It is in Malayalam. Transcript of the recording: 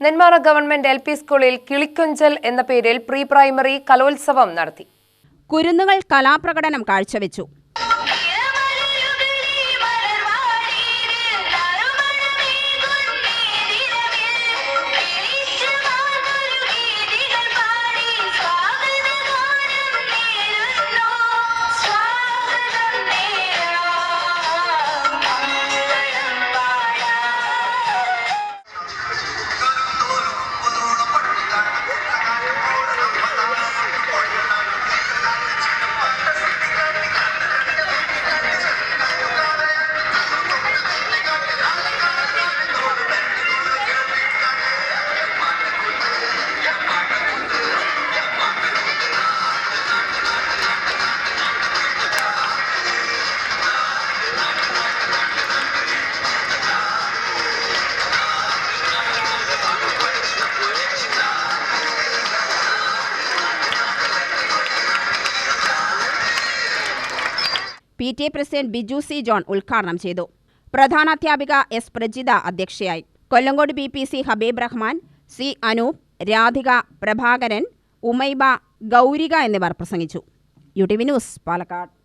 നെന്മാറ ഗവൺമെന്റ് എൽ പി സ്കൂളിൽ കിളിക്കൊഞ്ചൽ എന്ന പേരിൽ പ്രീ പ്രൈമറി കലോത്സവം നടത്തി. കുരുന്നുകൾ കലാപ്രകടനം കാഴ്ചവെച്ചു. P T A president Biju C John ഉദ്ഘാടനം ചെയ്തു. പ്രധാനാധ്യാപിക എസ് പ്രജിത അധ്യക്ഷയായി. Kollengode B P C Habeeb Rahman C Anoop Radhika Prabhakaran Umaiba Gowrika എന്നിവർ പ്രസംഗിച്ചു. U T V news Palakkad.